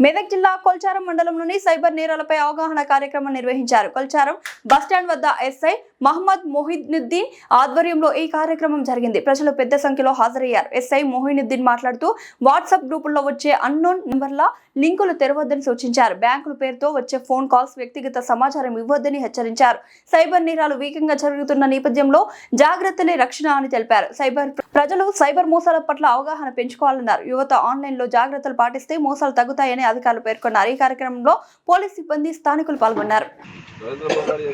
మెదక్ జిల్లా కొల్చారం మండలంలోని సైబర్ నేరాలపై అవగాహన కార్యక్రమం నిర్వహించారు. కొల్చారం బస్టాండ్ వద్ద ఎస్ఐ మహమ్మద్ మొహినుద్దీన్ ఆధ్వర్యంలో ఈ కార్యక్రమం జరిగింది. ప్రజలు పెద్ద సంఖ్యలో హాజరయ్యారు. ఎస్ఐ మొహినుద్దీన్ మాట్లాడుతూ వాట్సాప్ గ్రూపుల్లో వచ్చే అన్నోన్ నెంబర్ల లింకులు తెరవద్దని సూచించారు. బ్యాంకుల పేరుతో వచ్చే ఫోన్ కాల్స్ వ్యక్తిగత సమాచారం ఇవ్వద్దని హెచ్చరించారు. సైబర్ నేరాలు వేగంగా జరుగుతున్న నేపథ్యంలో జాగ్రత్తలే రక్షణ అని తెలిపారు. సైబర్ ప్రజలు సైబర్ మోసాల పట్ల అవగాహన పెంచుకోవాలన్నారు. యువత ఆన్లైన్లో జాగ్రత్తలు పాటిస్తే మోసాలు తగ్గుతాయని అధికారులు పేర్కొన్నారు. ఈ కార్యక్రమంలో పోలీస్ సిబ్బంది స్థానికులు పాల్గొన్నారు. నరేంద్ర మోడీ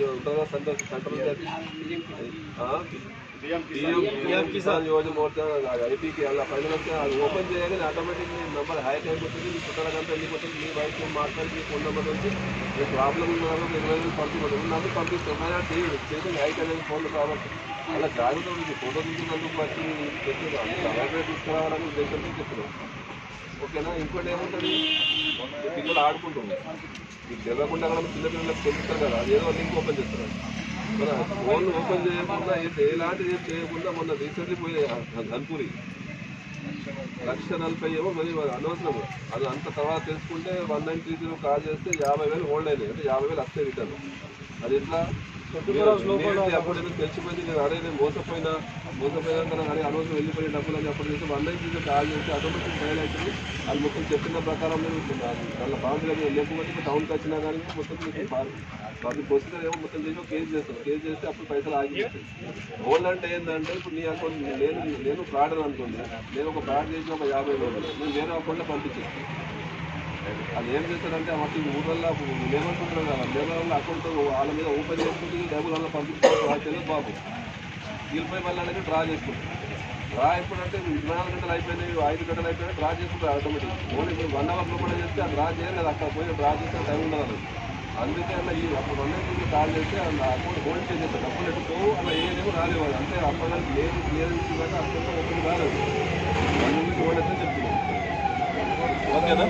సెంటర్ కిసాన్ యోజన మోర్చా ఐపీకి అలా పైన అది ఓపెన్ చేయగానే ఆటోమేటిక్ మీ నెంబర్ హ్యాక్ అయిపోతుంది మీ చుట్టాలకంతా వెళ్ళిపోతుంది మీ వైఫ్ మాట్లాడి మీ ఫోన్ నెంబర్ నుంచి మీ ప్రాబ్లం రోజులు పంపించడం నాకు పంపిస్తాం కానీ చేసి హ్యాక్ అనేది ఫోన్ కాబట్టి. అలా జాగ్రత్త ఫోటో తీసుకున్నందుకు బట్టి చెప్తున్నాం అవేర్నెస్ తీసుకురావడానికి ఉద్దేశంతో చెప్తున్నాం. ఓకేనా? ఇంకోటి ఏముంటుంది? పిల్లలు ఆడుకుంటుంది. మీకు తెలియకుండా కూడా చిన్నపిల్లలకు తెలుస్తారు కదా అదేదో లింక్ ఓపెన్ చేస్తారు. మన ఫోన్ ఓపెన్ చేయకుండా ఎలాంటిది చేయకుండా మొన్న రీసెంట్లీ పోయే ధన్పూరి. లక్ష నలభై ఏమో మరి అనవసరం. అది అంత తర్వాత తెలుసుకుంటే one nine three zero call చేస్తే యాభై వేలు హోల్డ్ అయినాయి. అంటే యాభై వేలు వస్తాయి రిటర్న్. అది ఎట్లా? నేనైతే అప్పుడైనా తెలిసిపోయింది నేను అడే నేను మోసపోయినా మోసపోయినా కానీ అడే అనవసరం వెళ్ళిపోయిన డబ్బులు అని అప్పుడు చేస్తే వన్ నైన్ కాల్ చేస్తే ఆటోమేటిక్ ఫైల్ అవుతుంది. అది మొత్తం చెప్పిన ప్రకారం నేను వాళ్ళ బాగుంది కదా లేకపోతే టౌన్కి వచ్చినా కానీ మొత్తం వాళ్ళకి ప్రొసీజర్ ఏమో మొత్తం చేసి కేసు చేస్తాం కేసు చేస్తే అప్పుడు పైసలు ఆగిపోతాయి హోల్డ్ అంటే ఏంటంటే ఇప్పుడు నీ అకౌంట్ నేను నేను ఫ్రాడ్ అని అనుకోండి. నేను ఒక ఫ్రాడ్ చేసిన ఒక యాభై వేలు నేను వేరే అకౌంట్లో పంపించేస్తాను. అది ఏం చేస్తారంటే మాకు ఈ ఊళ్ళల్లో లేమంటున్నారు కదా లేబర్ వాళ్ళ అకౌంట్ వాళ్ళ మీద ఓపెన్ చేసుకుంటే డబ్బులు వాళ్ళ పంపించుకోవాలి వాళ్ళకి బాబు వీళ్ళపై మళ్ళీ అనేది డ్రా చేసుకుంటారు. డ్రా ఎప్పుడంటే ఇరవై నాలుగు గంటలు అయిపోయినాయి ఐదు గంటలు అయిపోయినాయి డ్రా చేసుకుంటారు ఆటోమేటిక్ ఓన్లీ మీరు వన్ అవర్ లోపల చేస్తే ఆ డ్రా చేయరు కదా అక్కడ పోయి డ్రా చేస్తే టైం ఉండదు. అందుకే అలా ఈ అప్పుడు వన్ నైన్ కాల్ చేస్తే ఆ అకౌంట్ హోల్డ్ చేసేస్తారు డబ్బులు ఎట్టుకోవు అలా ఏదేమో రాలేవు అంటే అప్పుడు లేదు క్లియరెన్స్ ఇవ్వక అక్కడ ఓపెన్ కాలేదు. వన్ నుంచి హోల్డ్ అయితే చెప్తున్నాను ఓకేనా?